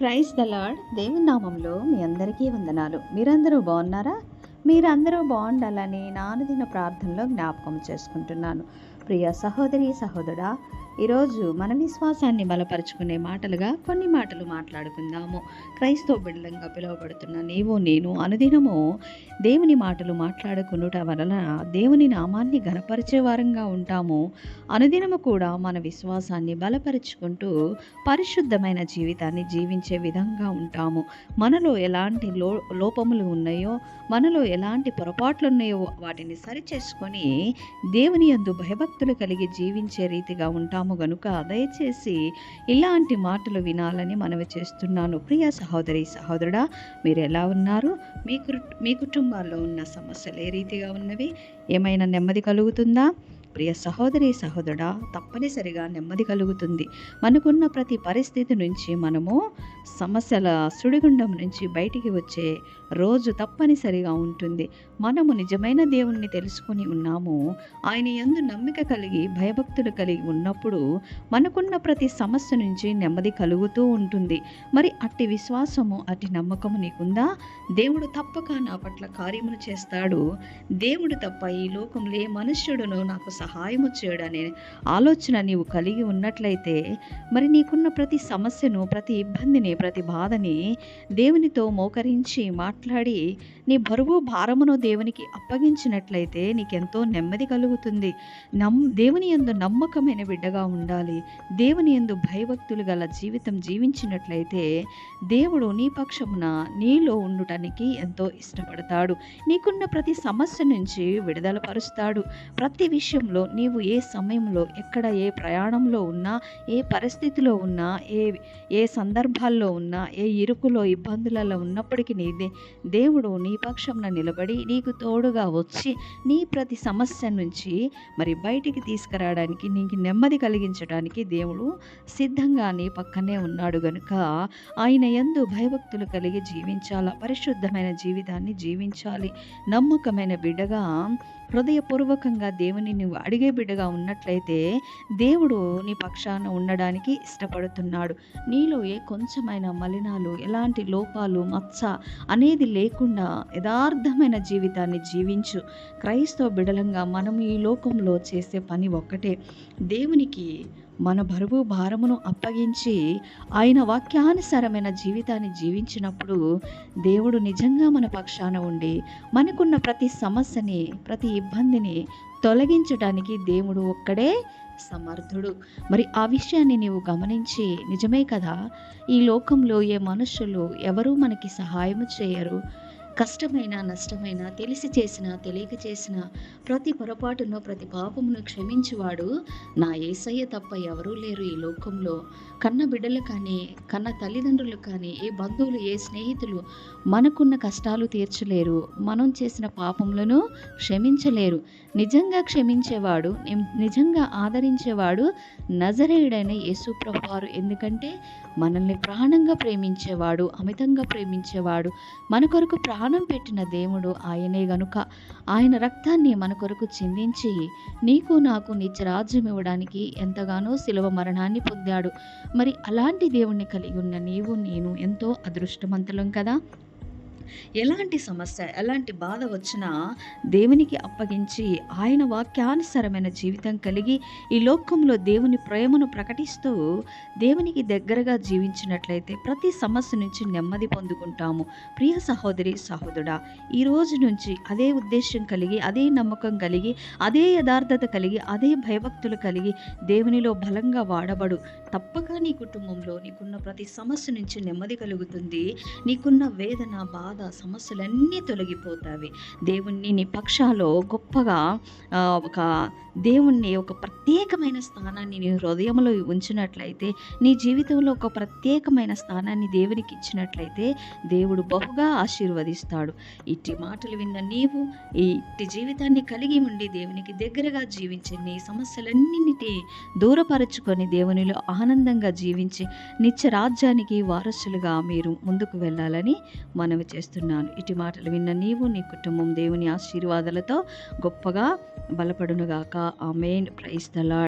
Praise the lord. దేవుని నామంలో మీ అందరికీ వందనాలు. మీరందరూ బాగున్నారా? మీరందరూ బాగుండాలని నానుదిన ప్రార్థనలో జ్ఞాపకం చేసుకుంటున్నాను. ప్రియ సహోదరి సహోదరా ఈరోజు మన విశ్వాసాన్ని బలపరుచుకునే మాటలుగా కొన్ని మాటలు మాట్లాడుకుందాము. క్రైస్తవ బిడ్డలంగా పిలువబడుతున్న నీవు నేను అనుదినము దేవుని మాటలు మాట్లాడుకునుట వలన దేవుని నామాన్ని గనపరిచే వారంగా ఉంటాము. అనుదినము కూడా మన విశ్వాసాన్ని బలపరుచుకుంటూ పరిశుద్ధమైన జీవితాన్ని జీవించే విధంగా ఉంటాము. మనలో ఎలాంటి లో లోపములు ఉన్నాయో మనలో ఎలాంటి పొరపాట్లు ఉన్నాయో వాటిని సరిచేసుకొని దేవుని యందు భయభక్తులు కలిగి జీవించే రీతిగా ఉంటాము గనుక దయచేసి ఇలాంటి మాటలు వినాలని మనవి చేస్తున్నాను. ప్రియ సహోదరి సహోదరుడా మీరు ఎలా ఉన్నారు? మీ కుటు- మీ కుటుంబాల్లో ఉన్న సమస్యలు ఏ రీతిగా ఉన్నవి? ఏమైనా నెమ్మది కలుగుతుందా? ప్రియ సహోదరి సహోదరుడా తప్పనిసరిగా నెమ్మది కలుగుతుంది. మనకున్న ప్రతి పరిస్థితి నుంచి మనము సమస్యల సుడిగుండం నుంచి బయటికి వచ్చే రోజు తప్పనిసరిగా ఉంటుంది. మనము నిజమైన దేవుణ్ణి తెలుసుకొని ఉన్నాము. ఆయన ఎందు నమ్మిక కలిగి భయభక్తులు కలిగి ఉన్నప్పుడు మనకున్న ప్రతి సమస్య నుంచి నెమ్మది కలుగుతూ ఉంటుంది. మరి అట్టి విశ్వాసము అట్టి నమ్మకము నీకుందా? దేవుడు తప్పక నా పట్ల కార్యములు చేస్తాడు. దేవుడు తప్ప ఈ లోకంలో ఏ మనుష్యుడును నాకు సహాయము చేయడనే ఆలోచన నీవు కలిగి ఉన్నట్లయితే మరి నీకున్న ప్రతి సమస్యను ప్రతి ఇబ్బందిని ప్రతి బాధని దేవునితో మోకరించి మాట్లాడి నీ బరువు భారమును దేవునికి అప్పగించినట్లయితే నీకెంతో నెమ్మది కలుగుతుంది. నమ్ దేవుని యందు నమ్మకమైన బిడ్డగా ఉండాలి. దేవుని యందు భయభక్తులు గల జీవితం జీవించినట్లయితే దేవుడు నీ పక్షమున నీలో ఉండటానికి ఎంతో ఇష్టపడతాడు. నీకున్న ప్రతి సమస్య నుంచి విడుదల పరుస్తాడు. ప్రతి విషయంలో నీవు ఏ సమయంలో ఎక్కడ ఏ ప్రయాణంలో ఉన్నా ఏ పరిస్థితిలో ఉన్నా ఏ ఏ సందర్భాల్లో ఉన్నా ఏ ఇరుకులో ఇబ్బందులలో ఉన్నప్పటికీ నీ దే- దేవుడు నీ పక్షంలో నిలబడి నీకు తోడుగా వచ్చి నీ ప్రతి సమస్య నుంచి మరి బయటికి తీసుకురావడానికి నీకు నెమ్మది కలిగించడానికి దేవుడు సిద్ధంగా నీ పక్కనే ఉన్నాడు గనుక ఆయన ఎందు భయభక్తులు కలిగి జీవించాల? పరిశుద్ధమైన జీవితాన్ని జీవించాలి. నమ్మకమైన బిడ్డగా హృదయపూర్వకంగా దేవుని నువ్వు అడిగే బిడ్డగా ఉన్నట్లయితే దేవుడు నీ పక్షాన ఉండడానికి ఇష్టపడుతున్నాడు. నీలో ఏ కొంచెమైన మలినాలు ఎలాంటి లోపాలు మచ్చ అనేది లేకుండా యథార్థమైన జీవితాన్ని జీవించు. క్రైస్తవ బిడలంగా మనం ఈ లోకంలో చేసే పని ఒక్కటే. దేవునికి మన బరువు భారమును అప్పగించి ఆయన వాక్యానుసారమైన జీవితాన్ని జీవించినప్పుడు దేవుడు నిజంగా మన పక్షాన ఉండి మనకున్న ప్రతి సమస్యని ప్రతి ఇబ్బందిని తొలగించడానికి దేవుడు ఒక్కడే సమర్థుడు. మరి ఆ విషయాన్ని నీవు గమనించి నిజమే కదా? ఈ లోకంలో ఏ మనుషులు ఎవరూ మనకి సహాయం చేయరు. కష్టమైన నష్టమైన తెలిసి చేసిన తెలియక చేసిన ప్రతి పొరపాటును ప్రతి పాపమును క్షమించువాడు నా ఏసయ్య తప్ప ఎవరూ లేరు ఈ లోకంలో. కన్న బిడ్డలు కానీ కన్న తల్లిదండ్రులు కానీ ఏ బంధువులు ఏ స్నేహితులు మనకున్న కష్టాలు తీర్చలేరు. మనం చేసిన పాపములను క్షమించలేరు. నిజంగా క్షమించేవాడు నిజంగా ఆదరించేవాడు నజరేయుడైన యేసు ప్రభువారు ఎందుకంటే మనల్ని ప్రాణంగా ప్రేమించేవాడు అమితంగా ప్రేమించేవాడు మన కొరకు ప్రాణం పెట్టిన దేవుడు ఆయనే గనుక. ఆయన రక్తాన్ని మన కొరకు చిందించి నీకు నాకు నిత్య రాజ్యం ఇవ్వడానికి ఎంతగానో శిలువ మరణాన్ని పొందాడు. మరి అలాంటి దేవుణ్ణి కలిగి ఉన్న నీవు నేను ఎంతో అదృష్టవంతులం కదా? ఎలాంటి సమస్య ఎలాంటి బాధ వచ్చినా దేవునికి అప్పగించి ఆయన వాక్యానుసారమైన జీవితం కలిగి ఈ లోకంలో దేవుని ప్రేమను ప్రకటిస్తూ దేవునికి దగ్గరగా జీవించినట్లయితే ప్రతి సమస్య నుంచి నెమ్మది పొందుకుంటాము. ప్రియ సహోదరి సహోదరుడా ఈ రోజు నుంచి అదే ఉద్దేశం కలిగి అదే నమ్మకం కలిగి అదే యథార్థత కలిగి అదే భయభక్తులు కలిగి దేవునిలో బలంగా వాడబడు. తప్పక నీ కుటుంబంలో నీకున్న ప్రతి సమస్య నుంచి నెమ్మది కలుగుతుంది. నీకున్న వేదన బాధ సమస్యలన్నీ తొలగిపోతాయి దేవుణ్ణి నీ పక్షాలో గొప్పగా ఒక దేవుణ్ణి ఒక ప్రత్యేకమైన స్థానాన్ని నీ హృదయంలో ఉంచినట్లయితే నీ జీవితంలో ఒక ప్రత్యేకమైన స్థానాన్ని దేవునికి ఇచ్చినట్లయితే దేవుడు బహుగా ఆశీర్వదిస్తాడు. ఇట్టి మాటలు విన్న నీవు ఇట్టి జీవితాన్ని కలిగి ఉండి దేవునికి దగ్గరగా జీవించి నీ సమస్యలన్నింటి దూరపరచుకొని దేవునిలో ఆనందంగా జీవించి నిత్య రాజ్యానికి వారసులుగా మీరు ముందుకు వెళ్ళాలని మనవి చేస్తున్నాను ఇటు మాటలు విన్న నీవు నీ కుటుంబం దేవుని ఆశీర్వాదాలతో గొప్పగా బలపడునుగాక. ఆమెన్. ప్రైస్తలా